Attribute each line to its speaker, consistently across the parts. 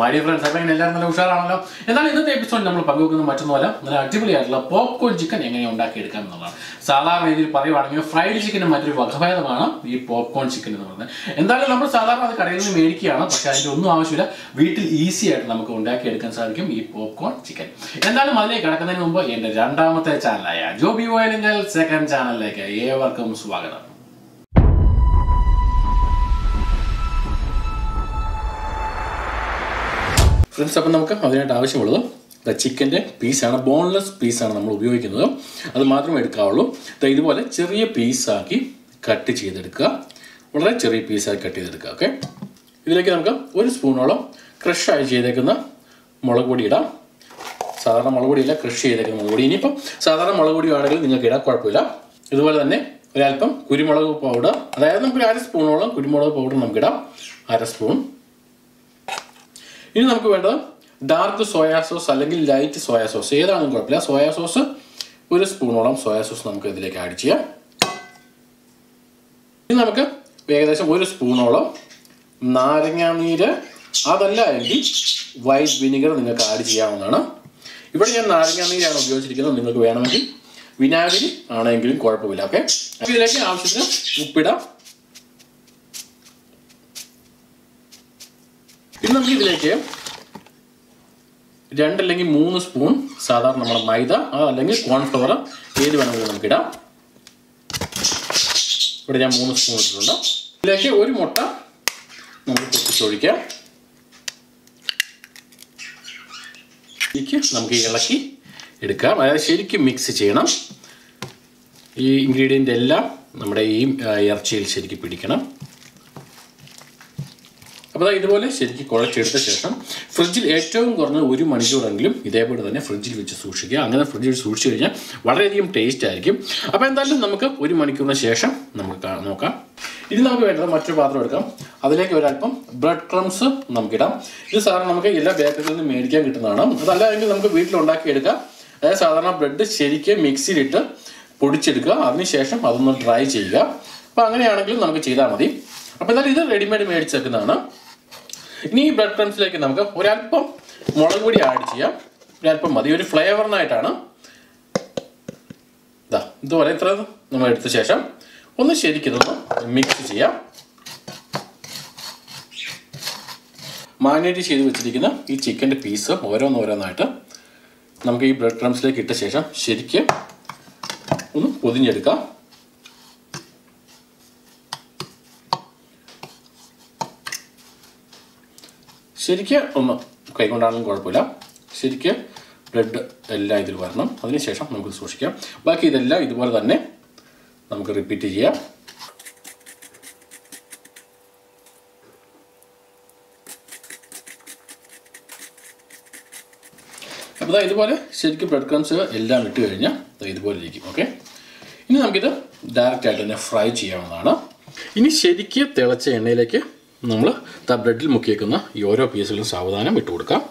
Speaker 1: My friends അപ്പം ഇങ്ങനെ എല്ലാവരും നല്ല ഉഷാറാണല്ലോ. എന്നാൽ ഇന്നത്തെ എപ്പിസോഡ് നമ്മൾ പങ്കുവെക്കുന്നത് മറ്റൊന്നുമല്ല നല്ല അടിപൊളിയായിട്ടുള്ള പോപ്കോൺ ചിക്കൻ എങ്ങനെ ഉണ്ടാക്കിയെടുക്കാം എന്നുള്ളതാണ്. സാധാരണ രീതിയിൽ പറയുവാണെങ്കിൽ ഫ്രൈഡ് ചിക്കന്റെ മറ്റൊരു വകഭേദമാണ് ഈ പോപ്കോൺ ചിക്കൻ എന്ന് പറയുന്നത്. എന്തായാലും നമ്മൾ സാധാരണ അത് കടയിൽ നിന്ന് മേടിക്കുകയാണ് പക്ഷെ അതിന്റെ ഒന്നും ആവശ്യമില്ല. വീട്ടിൽ ഈസി ആയിട്ട് നമുക്ക് ഉണ്ടാക്കിയെടുക്കാൻ സാധിക്കും ഈ പോപ്കോൺ ചിക്കൻ എന്തായാലും അതിലേക്ക് കിടക്കുന്നതിന് മുമ്പ് എന്റെ രണ്ടാമത്തെ ചാനലായ ജോബി ഓയിലിംഗൽ സെക്കൻഡ് ചാനലിലേക്ക് ഏവർക്കും സ്വാഗതം. ഫ്രണ്ട്സ് അപ്പം നമുക്ക് അതിനായിട്ട് ആവശ്യമുള്ളത് ദ ചിക്കന്റെ പീസാണ്. ബോൺലെസ് പീസാണ് നമ്മൾ ഉപയോഗിക്കുന്നത്. അത് മാത്രമേ എടുക്കാവുള്ളൂ. ഇതുപോലെ ചെറിയ പീസാക്കി കട്ട് ചെയ്തെടുക്കുക. വളരെ ചെറിയ പീസായി കട്ട് ചെയ്തെടുക്കുക ഓക്കെ? ഇതിലേക്ക് നമുക്ക് ഒരു സ്പൂണോളം ക്രഷായി ചെയ്തേക്കുന്ന മുളക് പൊടി ഇടാം. സാധാരണ മുളക് പൊടിയില്ല ക്രഷ് ചെയ്തേക്കുന്ന മുളക് പൊടി. ഇനിയിപ്പം സാധാരണ മുളക് പൊടി ആണെങ്കിൽ നിങ്ങൾക്ക് ഇടാം കുഴപ്പമില്ല. ഇതുപോലെ തന്നെ ഒരല്പം കുരുമുളക് പൗഡർ. അതായത് നമുക്ക് അര സ്പൂണോളം കുരുമുളക് പൗഡർ നമുക്കിടാം. അര സ്പൂൺ. ഇനി നമുക്ക് വേണ്ടത് ഡാർക്ക് സോയാ സോസ് അല്ലെങ്കിൽ ലൈറ്റ് സോയാ സോസ് ഏതാണെന്നും കുഴപ്പമില്ല? സോയാ സോസ് ഒരു സ്പൂണോളം സോയാ സോസ് നമുക്ക് ഇതിലേക്ക് ആഡ് ചെയ്യാം. ഇനി നമുക്ക് ഏകദേശം ഒരു സ്പൂണോളം നാരങ്ങാനീര് അതല്ല എങ്കിൽ വൈറ്റ് വിനിഗർ നിങ്ങൾക്ക് ആഡ് ചെയ്യാവുന്നതാണ്. ഇവിടെ ഞാൻ നാരങ്ങാനീരാണ് ഉപയോഗിച്ചിരിക്കുന്നത്. നിങ്ങൾക്ക് വേണമെങ്കിൽ വിനാഗിരി ആണെങ്കിലും കുഴപ്പമില്ല ഓക്കെ ഇതിലേക്ക് ആവശ്യത്തിന് ഉപ്പിടാം. ഇനി നമുക്ക് ഇതിലേക്ക് രണ്ടല്ലെങ്കിൽ മൂന്ന് സ്പൂൺ സാധാരണ നമ്മുടെ മൈദ അല്ലെങ്കിൽ കോൺഫ്ലവർ ഏത് വേണമെങ്കിലും നമുക്ക് ഇടാം. ഇവിടെ ഞാൻ മൂന്ന് സ്പൂൺ ഇട്ടിട്ടുണ്ട്. ഇതിലേക്ക് ഒരു മുട്ട നമുക്ക് പൊട്ടിച്ചൊഴിക്കാം. നമുക്ക് ഇളക്കി എടുക്കാം. അതായത് ശരിക്കും മിക്സ് ചെയ്യണം. ഈ ഇൻഗ്രീഡിയന്റ് എല്ലാം നമ്മുടെ ഈ ഇറച്ചിയിൽ ശരിക്കും പിടിക്കണം. അപ്പോൾ ഇതുപോലെ ശരിക്കും കുഴച്ചെടുത്ത ശേഷം ഫ്രിഡ്ജിൽ ഏറ്റവും കുറഞ്ഞ ഒരു മണിക്കൂറെങ്കിലും ഇതേപോലെ തന്നെ ഫ്രിഡ്ജിൽ വെച്ച് സൂക്ഷിക്കുക. അങ്ങനെ ഫ്രിഡ്ജിൽ സൂക്ഷിച്ചു കഴിഞ്ഞാൽ വളരെയധികം ടേസ്റ്റ് ആയിരിക്കും. അപ്പോൾ എന്തായാലും നമുക്ക് ഒരു മണിക്കൂറിന് ശേഷം നമുക്ക് നോക്കാം. ഇനി നമുക്ക് വേണ്ടത് മറ്റൊരു പാത്രം എടുക്കാം. അതിലേക്ക് ഒരല്പം ബ്രെഡ് ക്രംസ് നമുക്കിടാം. ഇത് സാധാരണ നമുക്ക് എല്ലാ ബേക്കറികളിൽ നിന്ന് മേടിക്കാൻ കിട്ടുന്നതാണ്. അതല്ല എങ്കിൽ നമുക്ക് വീട്ടിൽ ഉണ്ടാക്കിയെടുക്കാം അതായത് സാധാരണ ബ്രെഡ് ശരിക്കും മിക്സിയിലിട്ട് പൊടിച്ചെടുക്കുക. അതിനുശേഷം അതൊന്ന് ഡ്രൈ ചെയ്യുക. അപ്പോൾ അങ്ങനെയാണെങ്കിലും നമുക്ക് ചെയ്താൽ മതി. അപ്പോൾ എന്തായാലും ഇത് റെഡിമെയ്ഡ് മേടിച്ച് വെക്കുന്നതാണ് ഇനി ഈ ബ്രെഡ് ക്രംസിലേക്ക് നമുക്ക് ഒരല്പം മുളക് പൊടി ആഡ് ചെയ്യാം. ഒരല്പം മതി. ഒരു ഫ്ലേവറിനായിട്ടാണ് ഇതാ ഇതുപോലെ ഇത്ര നമ്മൾ എടുത്ത ശേഷം ഒന്ന് ശരിക്കിതൊന്ന് മിക്സ് ചെയ്യാം. മാരിനേറ്റ് ചെയ്ത് വെച്ചിരിക്കുന്ന ഈ ചിക്കന്റെ പീസ് ഓരോന്നോരോന്നായിട്ട് നമുക്ക് ഈ ബ്രെഡ് ക്രംസിലേക്ക് ഇട്ട ശേഷം ശരിക്കും ഒന്ന് പൊതിഞ്ഞെടുക്കാം. ശരിക്ക് ഒന്ന് കൈകൊണ്ടാണെങ്കിലും കുഴപ്പമില്ല. ശരിക്ക് ബ്ലഡ് എല്ലാം ഇതിൽ വരണം. അതിനുശേഷം നമുക്ക് സൂക്ഷിക്കാം. ബാക്കി ഇതെല്ലാം ഇതുപോലെ തന്നെ നമുക്ക് റിപ്പീറ്റ് ചെയ്യാം. അപ്പോൾ ഇതാ ഇതുപോലെ ശരിക്കും ബ്രെഡ് ക്രംസ് എല്ലാം ഇട്ട് കഴിഞ്ഞാൽ ഇതുപോലെ ഇരിക്കും. ഓക്കെ ഇനി നമുക്കിത് ഡയറക്റ്റായിട്ട് തന്നെ ഫ്രൈ ചെയ്യാവുന്നതാണ്. ഇനി ശരിക്ക് തിളച്ച എണ്ണയിലേക്ക് നമ്മൾ ആ ബ്രെഡിൽ മുക്കിയേക്കുന്ന ഈ ഓരോ പീസുകളും സാവധാനം ഇട്ട് കൊടുക്കാം.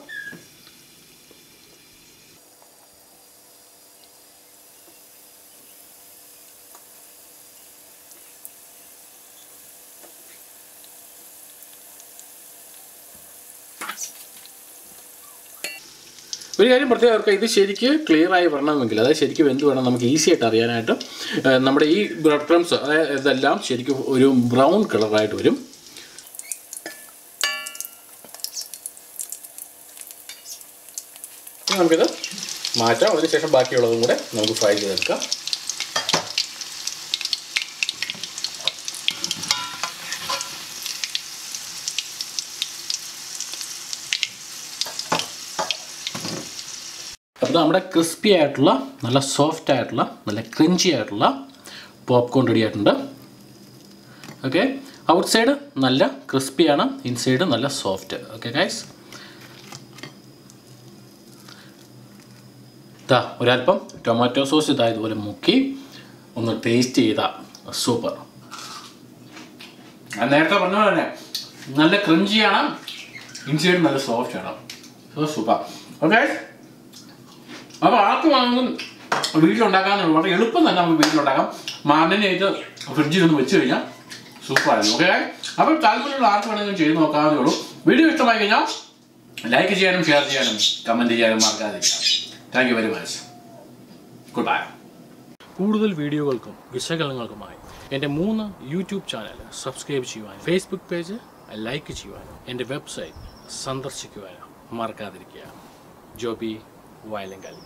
Speaker 1: ഒരു കാര്യം പ്രത്യേകം അവർക്ക് ഇത് ശരിക്ക് ക്ലിയർ ആയി വരണമെങ്കിൽ അതായത് ശരിക്കും എന്ത് വേണം നമുക്ക് ഈസി ആയിട്ട് അറിയാനായിട്ട് നമ്മുടെ ഈ ബ്രഡ് ക്രംസ് അതായത് ഇതെല്ലാം ശരിക്കും ഒരു ബ്രൗൺ കളറായിട്ട് വരും. നമുക്കിത് മാറ്റാം. അതിനുശേഷം ബാക്കിയുള്ളതും കൂടെ നമുക്ക് ഫ്രൈ ചെയ്തെടുക്കാം. അപ്പോൾ നമ്മുടെ ക്രിസ്പി ആയിട്ടുള്ള നല്ല സോഫ്റ്റ് ആയിട്ടുള്ള നല്ല ക്രിഞ്ചി ആയിട്ടുള്ള പോപ്കോൺ റെഡി ആയിട്ടുണ്ട്. ഓക്കെ ഔട്ട് സൈഡ് നല്ല ക്രിസ്പിയാണ് ഇൻസൈഡ് നല്ല സോഫ്റ്റ് ഓക്കെ ഗൈസ് ഇതാ ഒരല്പം ടൊമാറ്റോ സോസ് ഇതാ ഇതുപോലെ മുക്കി ഒന്ന് ടേസ്റ്റ് ചെയ്ത. സൂപ്പർ. ഞാൻ നേരത്തെ പറഞ്ഞ പോലെ തന്നെ നല്ല ക്രിഞ്ചിയാണ് ഇൻസൈഡ് നല്ല സോഫ്റ്റ് ആണ്. സോ സൂപ്പർ ഓക്കെ അപ്പോൾ ആർക്ക് വേണമെങ്കിലും വീട്ടിലുണ്ടാക്കാവുന്ന വളരെ എളുപ്പം തന്നെ നമുക്ക് വീട്ടിലുണ്ടാക്കാം ഫ്രിഡ്ജിൽ ഒന്ന് വെച്ച് കഴിഞ്ഞാൽ സൂപ്പറായിരുന്നു ഓക്കെ അപ്പോൾ താല്പര്യമുള്ള ആർക്ക് വേണമെങ്കിലും ചെയ്ത് നോക്കാവുന്നേ ഉള്ളൂ. വീഡിയോ ഇഷ്ടമായി കഴിഞ്ഞാൽ ലൈക്ക് ചെയ്യാനും ഷെയർ ചെയ്യാനും കമന്റ് ചെയ്യാനും മറക്കാതിരിക്കാം thank you very much goodbye കൂടുതൽ വീഡിയോകൾക്കും വിശകലനങ്ങൾക്കുമായി എന്റെ മൂന്ന് യൂട്യൂബ് ചാനൽ സബ്സ്ക്രൈബ് ചെയ്യുവാനും ഫേസ്ബുക്ക് പേജ് ലൈക്ക് ചെയ്യുവാനും എന്റെ വെബ്സൈറ്റ് സന്ദർശിക്കുവാനും മറക്കാതിരിക്കുക. ജോബി വയലങ്കാലി